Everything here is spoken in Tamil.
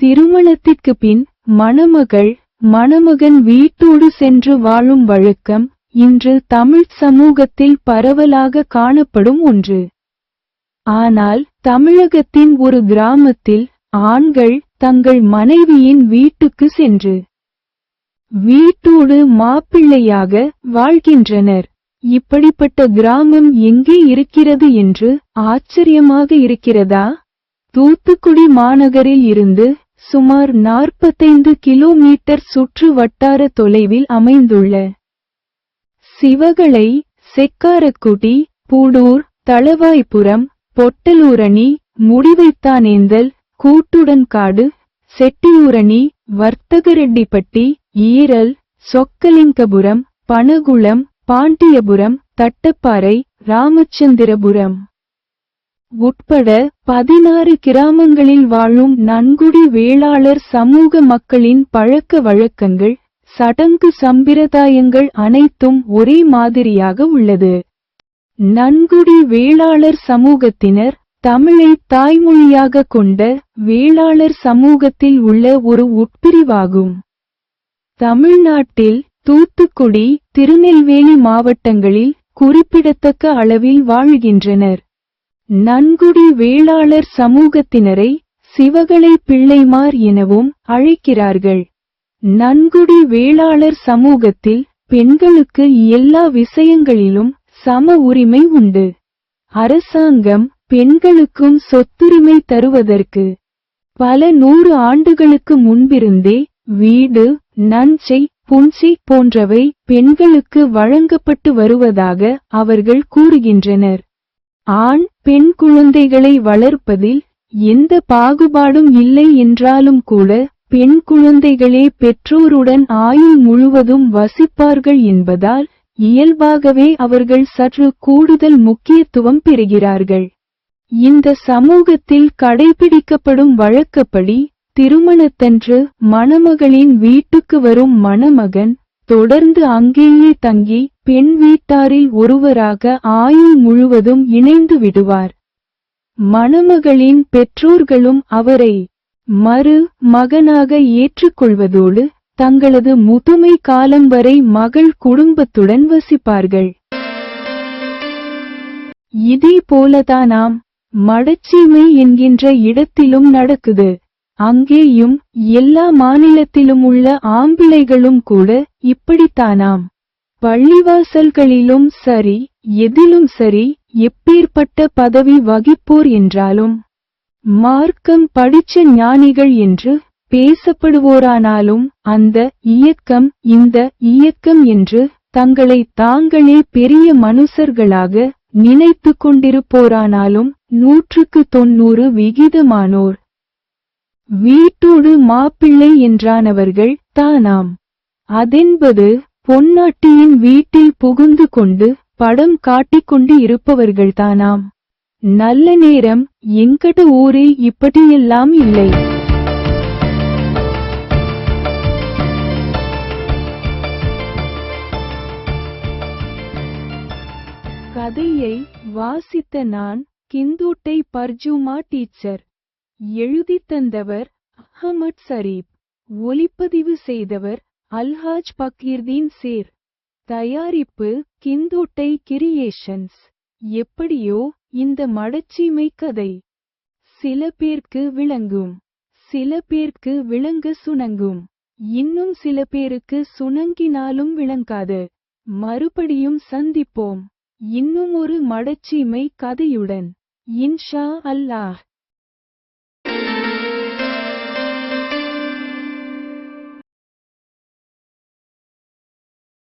திருமணத்திற்கு பின் மணமகள் மணமகன் வீட்டோடு சென்று வாழும் வழக்கம் இன்று தமிழ்ச் சமூகத்தில் பரவலாக காணப்படும் ஒன்று. ஆனால் தமிழகத்தின் ஒரு கிராமத்தில் ஆண்கள் தங்கள் மனைவியின் வீட்டுக்கு சென்று வீட்டோடு மாப்பிள்ளையாக வாழ்கின்றனர். இப்படிப்பட்ட கிராமம் எங்கே இருக்கிறது என்று ஆச்சரியமாக இருக்கிறதா? தூத்துக்குடி மாநகரில் இருந்து சுமார் நாற்பத்தைந்து கிலோமீட்டர் சுற்று வட்டார தொலைவில் அமைந்துள்ள சிவகளை செக்காரக்குடி பூடூர் தளவாய்புரம் பொட்டலூரணி முடிவைத்தானேந்தல் கூட்டுடன்காடு செட்டியூரணி வர்த்தகரெட்டிப்பட்டி ஈரல் சொக்கலிங்கபுரம் பனகுளம் பாண்டியபுரம் தட்டப்பாறை ராமச்சந்திரபுரம். உட்பட பதினாறு கிராமங்களில் வாழும் நன்குடி வேளாளர் சமூக மக்களின் பழக்க வழக்கங்கள் சடங்கு சம்பிரதாயங்கள் அனைத்தும் ஒரே மாதிரியாக உள்ளது. நன்குடி வேளாளர் சமூகத்தினர் தமிழை தாய்மொழியாக கொண்ட வேளாளர் சமூகத்தில் உள்ள ஒரு உட்பிரிவாகும். தமிழ்நாட்டில் தூத்துக்குடி திருநெல்வேலி மாவட்டங்களில் குறிப்பிடத்தக்க அளவில் வாழ்கின்றனர். நன்குடி வேளாளர் சமூகத்தினரை சிவகளை பிள்ளைமார் எனவும் அழைக்கிறார்கள். நன்குடி வேளாளர் சமூகத்தில் பெண்களுக்கு எல்லா விஷயங்களிலும் சம உரிமை உண்டு. அரசாங்கம் பெண்களுக்கும் சொத்துரிமை தருவதற்கு பல நூறு ஆண்டுகளுக்கு முன்பிருந்தே வீடு நஞ்சை புஞ்சை போன்றவை பெண்களுக்கு வழங்கப்பட்டு வருவதாக அவர்கள் கூறுகின்றனர். ஆண் பெண் குழந்தைகளை வளர்ப்பதில் எந்த பாகுபாடும் இல்லை என்றாலும் கூட பெண் குழந்தைகளே பெற்றோருடன் ஆயுள் முழுவதும் வசிப்பார்கள் என்பதால் இயல்பாகவே அவர்கள் சற்று கூடுதல் முக்கியத்துவம் பெறுகிறார்கள். இந்த சமூகத்தில் கடைபிடிக்கப்படும் வழக்கப்படி திருமணத்தன்று மணமகளின் வீட்டுக்கு வரும் மணமகன் தொடர்ந்து அங்கேயே தங்கி பெண் வீட்டாரில் ஒருவராக ஆயுள் முழுவதும் இணைந்து விடுவார். மணமகளின் பெற்றோர்களும் அவரை மறு மகனாக ஏற்றுக்கொள்வதோடு தங்களது முதுமை காலம் வரை மகள் குடும்பத்துடன் வசிப்பார்கள். இதே போலதான் நாம் மடச்சீமை என்கின்ற இடத்திலும் நடக்குது. அங்கேயும் எல்லா மாநிலத்திலும் உள்ள ஆம்பிளைகளும் கூட இப்படித்தானாம். பள்ளிவாசல்களிலும் சரி எதிலும் சரி எப்பேற்பட்ட பதவி வகிப்போர் என்றாலும் மார்க்கம் படிச்ச ஞானிகள் என்று பேசப்படுவோரானாலும் அந்த இயக்கம் இந்த இயக்கம் என்று தங்களை தாங்களே பெரிய மனுஷர்களாக நினைத்து கொண்டிருப்போரானாலும் நூற்றுக்கு தொன்னூறு விகிதமானோர். வீட்டோடு மாப்பிள்ளை என்றானவர்கள் தானாம். அதென்பது பொன்னாட்டியின் வீட்டில் புகுந்து கொண்டு படம் காட்டிக்கொண்டு இருப்பவர்கள்தானாம் நல்ல நேரம் எங்கட ஊரில் இப்படியெல்லாம் இல்லை. கதையை வாசித்த நான் கிந்தூட்டை பர்ஜுமா டீச்சர். எழுதித் தந்தவர் அஹமத் சரீப் ஒலிப்பதிவு செய்தவர் அல்ஹாஜ் பக்கீர்தீன் சேர். தயாரிப்பு கிந்தோட்டை கிரியேஷன்ஸ். எப்படியோ இந்த மடச்சீமை கதை. சில பேர்க்கு விளங்கும். சில பேர்க்கு விளங்க சுணங்கும். இன்னும் சில பேருக்கு சுணங்கினாலும் விளங்காது. மறுபடியும் சந்திப்போம். இன்னும் ஒரு மடச்சீமை கதையுடன். இன்ஷா அல்லாஹ்.